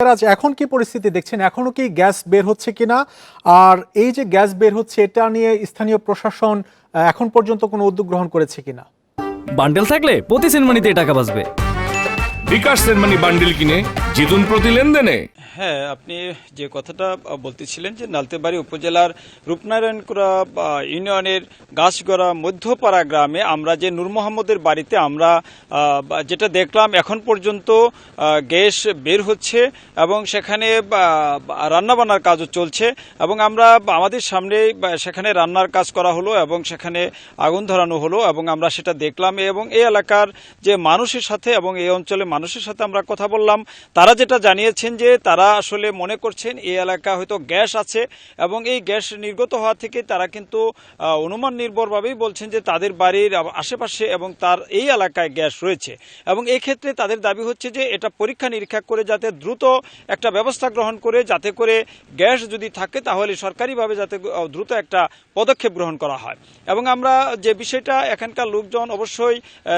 রাজ এখন কি পরিস্থিতি দেখছেন? এখনও কি গ্যাস বের হচ্ছে কিনা? আর এই যে গ্যাস বের হচ্ছে এটা নিয়ে স্থানীয় প্রশাসন আহ, এখন পর্যন্ত কোনো উদ্যোগ গ্রহণ করেছে কিনা? বান্ডেল থাকলে প্রতি সেনমানিতে টাকা বাঁচবে। বিকাশ সেনমানি বান্ডেল কিনে জিতুন প্রতি লেনদেনে? হ্যাঁ আপনি যে কথাটা বলতেছিলেন যে নালতেবাড়ি উপজেলার রূপনারায়ণপুরা, বা ইউনিয়নের গাছগড়া মধ্যপাড়া গ্রামে আমরা যে নূর মোহাম্মদের বাড়িতে আমরা যেটা দেখলাম, এখন পর্যন্ত গ্যাস বের হচ্ছে এবং সেখানে রান্নাবান্নার কাজও চলছে এবং আমরা আমাদের সামনে সেখানে রান্নার কাজ করা হলো এবং সেখানে আগুন ধরানো হলো এবং আমরা সেটা দেখলাম এবং এই এলাকার যে মানুষের সাথে এবং এই অঞ্চলের মানুষের সাথে আমরা কথা বললাম, তারা যেটা জানিয়েছেন যে তারা আসলে মনে করছেন এই এলাকা হয়তো গ্যাস আছে এবং এই গ্যাস নির্গত হওয়া থেকে তারা কিন্তু অনুমান নির্ভরভাবেই বলছেন যে তাদের বাড়ির আশেপাশে এবং তার এই এলাকায় গ্যাস রয়েছে। এবং এই ক্ষেত্রে তাদের দাবি হচ্ছে যে এটা পরীক্ষা নিরীক্ষা করে যাতে দ্রুত একটা ব্যবস্থা গ্রহণ করে, যাতে করে গ্যাস যদি থাকে তাহলে সরকারিভাবে যাতে দ্রুত একটা পদক্ষেপ গ্রহণ করা হয়। এবং আমরা যে বিষয়টা, এখানকার লোকজন অবশ্যই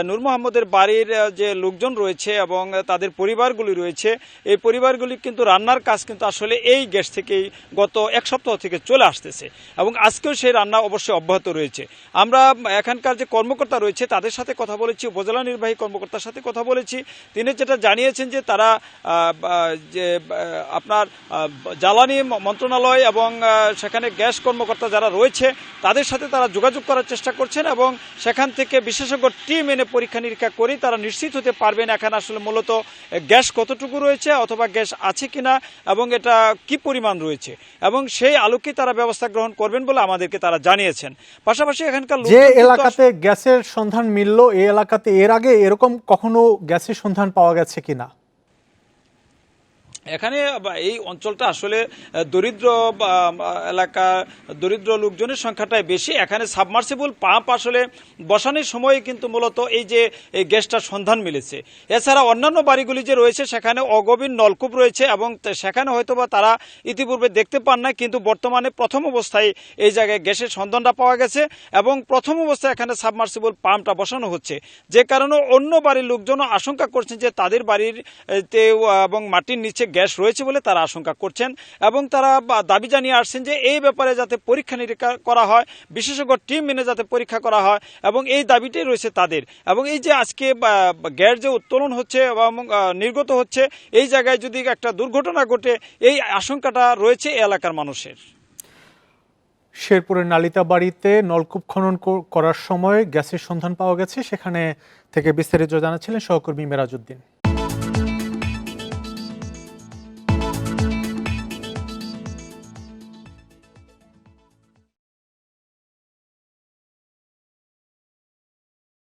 নূর মোহাম্মদের বাড়ির যে লোকজন রয়েছে এবং তাদের পরিবারগুলি রয়েছে এই পরিবারগুলি কিন্তু রান্নার কাজ কিন্তু আসলে এই গ্যাস থেকেই গত এক সপ্তাহ থেকে চলে আসতেছে এবং আজকেও সেই রান্না অবশ্যই অব্যাহত রয়েছে। আমরা এখানকার যে কর্মকর্তা রয়েছে, তাদের সাথে কথা বলেছি, উপজেলা নির্বাহী কর্মকর্তার সাথে কথা বলেছি। তিনি যেটা জানিয়েছেন যে তারা যে আপনার জ্বালানি মন্ত্রণালয় এবং সেখানে গ্যাস কর্মকর্তা যারা রয়েছে, তাদের সাথে তারা যোগাযোগ করার চেষ্টা করছেন এবং সেখান থেকে বিশেষজ্ঞ টিম এনে পরীক্ষা নিরীক্ষা করে তারা নিশ্চিত হতে পারবেন এখানে আসলে মূলত গ্যাস কতটুকু রয়েছে অথবা গ্যাস আছে কিনা এবং এটা কি পরিমাণ রয়েছে এবং সেই আলোকে তারা ব্যবস্থা গ্রহণ করবেন বলে আমাদেরকে তারা জানিয়েছেন। পাশাপাশি এখানকার যে এলাকাতে গ্যাসের সন্ধান মিলল এই এলাকাতে এর আগে এরকম কখনো গ্যাসের সন্ধান পাওয়া গেছে কিনা? এখানে এই অঞ্চলটা আসলে দরিদ্র এলাকা, দরিদ্র লোকজনের সংখ্যাটাই বেশি। এখানে সাবমার্সিবল পাম্প আসলে বসানোর সময় কিন্তু মূলত এই যে, এই গ্যাসটার সন্ধান মিলেছে। এছাড়া অন্যান্য বাড়িগুলি যে রয়েছে, সেখানে অগভীর নলকূপ রয়েছে এবং সেখানে হয়তোবা তারা ইতিপূর্বে দেখতে পান না কিন্তু বর্তমানে প্রথম অবস্থায় এই জায়গায় গ্যাসের সন্ধানটা পাওয়া গেছে এবং প্রথম অবস্থায় এখানে সাবমার্সিবল পাম্পটা বসানো হচ্ছে। যে কারণে অন্য বাড়ির লোকজনও আশঙ্কা করছেন যে তাদের বাড়ির এবং মাটির নিচে গ্যাস রয়েছে বলে তারা আশঙ্কা করছেন এবং তারা দাবি জানিয়ে আসছেন যে এই ব্যাপারে যাতে পরীক্ষা নিরীক্ষা করা হয়, বিশেষজ্ঞ টিম মেনে যাতে পরীক্ষা করা হয় এবং এই দাবিটাই রয়েছে তাদের। এবং এই যে আজকে গ্যাস যে উত্তোলন হচ্ছে এবং নির্গত হচ্ছে, এই জায়গায় যদি একটা দুর্ঘটনা ঘটে, এই আশঙ্কাটা রয়েছে এলাকার মানুষের। শেরপুরের নালিতা বাড়িতে নলকূপ খনন করার সময় গ্যাসের সন্ধান পাওয়া গেছে। সেখানে থেকে বিস্তারিত জানাচ্ছিলেন সহকর্মী মেরাজউদ্দিন।